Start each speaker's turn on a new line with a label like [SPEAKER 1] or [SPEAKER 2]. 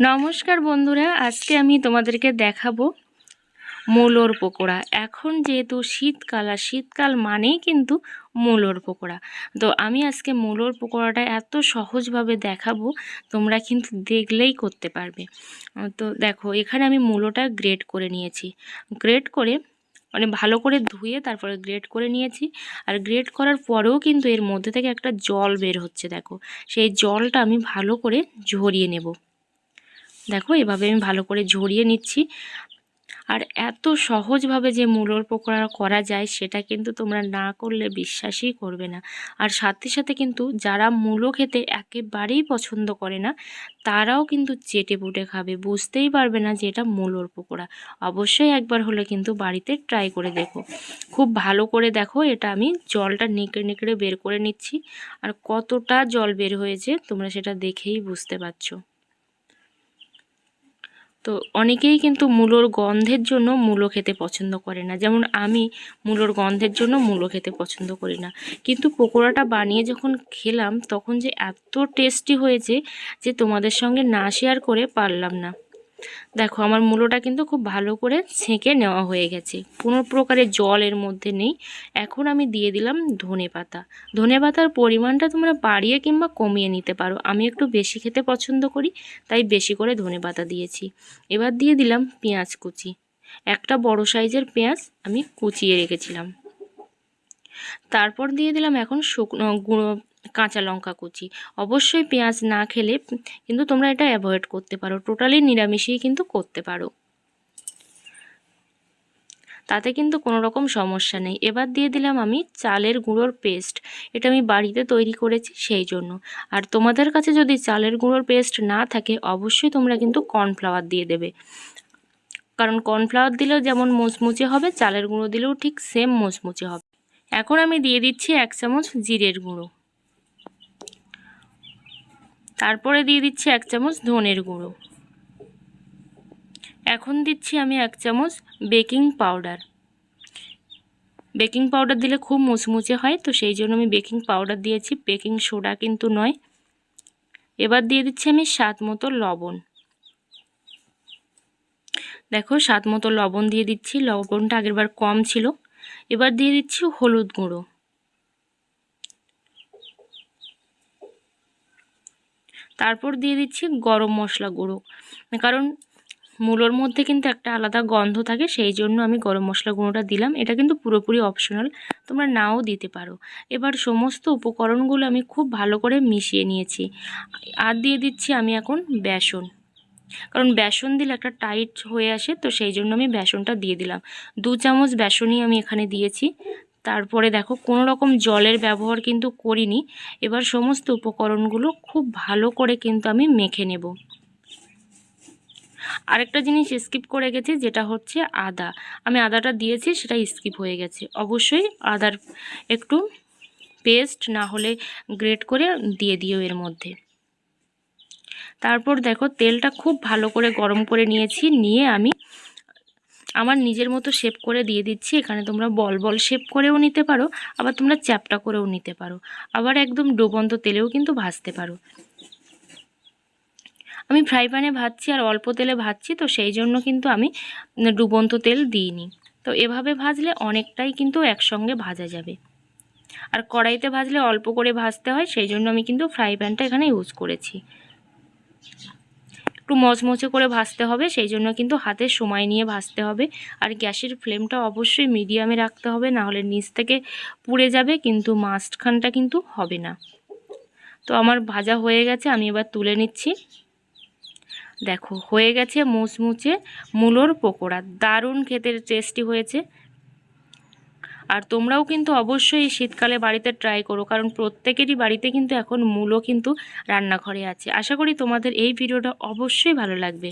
[SPEAKER 1] নমস্কার বন্ধুরা, আজকে আমি তোমাদেরকে দেখাবো মূলোর পকোড়া। এখন যেহেতু শীতকাল, আর শীতকাল মানেই কিন্তু মূলোর পকোড়া। তো আমি আজকে মূলোর পকোড়াটা এত সহজভাবে দেখাবো, তোমরা কিন্তু দেখলেই করতে পারবে। তো দেখো, এখানে আমি মূলোটা গ্রেট করে নিয়েছি। গ্রেট করে মানে ভালো করে ধুয়ে তারপরে গ্রেট করে নিয়েছি। আর গ্রেট করার পরেও কিন্তু এর মধ্যে থেকে একটা জল বের হচ্ছে, দেখো। সেই জলটা আমি ভালো করে ঝরিয়ে নেব। দেখো, এভাবে আমি ভালো করে ঝরিয়ে নিচ্ছি। আর এত সহজভাবে যে মূলোর পকোড়া করা যায়, সেটা কিন্তু তোমরা না করলে বিশ্বাসই করবে না। আর সাথে সাথে কিন্তু যারা মূলো খেতে একেবারেই পছন্দ করে না, তারাও কিন্তু চেটে পুটে খাবে। বুঝতেই পারবে না যে এটা মূলোর পকোড়া। অবশ্যই একবার হলে কিন্তু বাড়িতে ট্রাই করে দেখো। খুব ভালো করে দেখো, এটা আমি জলটা নেকড়ে নেকড়ে বের করে নিচ্ছি। আর কতটা জল বের হয়েছে, তোমরা সেটা দেখেই বুঝতে পারছ। তো অনেকেই কিন্তু মূলোর গন্ধের জন্য মূলো খেতে পছন্দ করে না। যেমন আমি মূলোর গন্ধের জন্য মূলো খেতে পছন্দ করি না। কিন্তু পকোড়াটা বানিয়ে যখন খেলাম, তখন যে এত টেস্টি হয়েছে যে তোমাদের সঙ্গে না শেয়ার করে পারলাম না। দেখো, আমার মূলোটা কিন্তু খুব ভালো করে ছেঁকে নেওয়া হয়ে গেছে। কোনো প্রকারের জল এর মধ্যে নেই। এখন আমি দিয়ে দিলাম ধনে পাতা। ধনে পাতার পরিমাণটা তোমরা বাড়িয়ে কিংবা কমিয়ে নিতে পারো। আমি একটু বেশি খেতে পছন্দ করি, তাই বেশি করে ধনে পাতা দিয়েছি। এবার দিয়ে দিলাম পেঁয়াজ কুচি। একটা বড় সাইজের পেঁয়াজ আমি কুচিয়ে রেখেছিলাম। তারপর দিয়ে দিলাম এখন শুকনো গুঁড়ো কাঁচা লঙ্কা কুচি। অবশ্যই পেঁয়াজ না খেলে কিন্তু তোমরা এটা অ্যাভয়েড করতে পারো। টোটালি নিরামিষেই কিন্তু করতে পারো। তাতে কিন্তু কোনো রকম সমস্যা নেই। এবার দিয়ে দিলাম আমি চালের গুঁড়োর পেস্ট এটা আমি বাড়িতে তৈরি করেছি সেই জন্য। আর তোমাদের কাছে যদি চালের গুঁড়োর পেস্ট না থাকে, অবশ্যই তোমরা কিন্তু কর্নফ্লাওয়ার দিয়ে দেবে। কারণ কর্নফ্লাওয়ার দিলেও যেমন মুচমুচে হবে, চালের গুঁড়ো দিলেও ঠিক সেম মুচমুচে হবে। এখন আমি দিয়ে দিচ্ছি এক চামচ জিরের গুঁড়ো। তারপরে দিয়ে দিচ্ছি এক চামচ ধনের গুঁড়ো। এখন দিচ্ছি আমি এক চামচ বেকিং পাউডার। বেকিং পাউডার দিলে খুব মুচমুচে হয়, তো সেই জন্য আমি বেকিং পাউডার দিয়েছি। বেকিং সোডা কিন্তু নয়। এবার দিয়ে দিচ্ছি আমি স্বাদ মতো লবণ। দেখো স্বাদ মতো লবণ দিয়ে দিচ্ছি। লবণটা আগেরবার কম ছিল। এবার দিয়ে দিচ্ছি হলুদ গুঁড়ো। তারপর দিয়ে দিচ্ছি গরম মশলা গুঁড়ো। কারণ মূলোর মধ্যে কিন্তু একটা আলাদা গন্ধ থাকে, সেই জন্য আমি গরম মশলা গুঁড়োটা দিলাম। এটা কিন্তু পুরোপুরি অপশনাল তোমরা নাও দিতে পারো। এবার সমস্ত উপকরণগুলো আমি খুব ভালো করে মিশিয়ে নিয়েছি। আর দিয়ে দিচ্ছি আমি এখন বেসন। কারণ বেসন দিলে একটা টাইট হয়ে আসে, তো সেই জন্য আমি বেসনটা দিয়ে দিলাম। দু চামচ বেসনই আমি এখানে দিয়েছি। তারপরে দেখো, কোনো রকম জলের ব্যবহার কিন্তু করিনি। এবার সমস্ত উপকরণগুলো খুব ভালো করে কিন্তু আমি মেখে নেব। আরেকটা জিনিস স্কিপ করে গেছি, যেটা হচ্ছে আদা। আমি আদাটা দিয়েছি সেটা স্কিপ হয়ে গেছে। অবশ্যই আদার একটু পেস্ট না হলে গ্রেট করে দিয়ে দিও এর মধ্যে। তারপর দেখো, তেলটা খুব ভালো করে গরম করে নিয়েছি, নিয়ে আমি আমার নিজের মতো শেপ করে দিয়ে দিচ্ছি। এখানে তোমরা বল বল শেপ করেও নিতে পারো, আবার তোমরা চ্যাপটা করেও নিতে পারো। আবার একদম ডোবন্ত তেলেও কিন্তু ভাজতে পারো। আমি ফ্রাই প্যানে ভাজছি আর অল্প তেলে ভাজছি, তো সেই জন্য কিন্তু আমি ডুবন্ত তেল দিইনি। তো এভাবে ভাজলে অনেকটাই কিন্তু একসঙ্গে ভাজা যাবে। আর কড়াইতে ভাজলে অল্প করে ভাজতে হয়, সেই জন্য আমি কিন্তু ফ্রাই প্যানটা এখানে ইউজ করেছি। একটু মচমচে করে ভাজতে হবে, সেই জন্য কিন্তু হাতে সময় নিয়ে ভাজতে হবে। আর গ্যাসের ফ্লেমটা অবশ্যই মিডিয়ামে রাখতে হবে না হলে নিচ থেকে পুড়ে যাবে, কিন্তু মাস্টখানটা কিন্তু হবে না। তো আমার ভাজা হয়ে গেছে, আমি এবার তুলে নিচ্ছি। দেখো, হয়ে গেছে মুচমুচে মূলোর পকোড়া। দারুণ খেতে, টেস্টি হয়েছে। আর তোমরাও কিন্তু অবশ্যই এই শীতকালে বাড়িতে ট্রাই করো, কারণ প্রত্যেকেরই বাড়িতে কিন্তু এখন মূলও কিন্তু রান্নাঘরে আছে। আশা করি তোমাদের এই ভিডিওটা অবশ্যই ভালো লাগবে।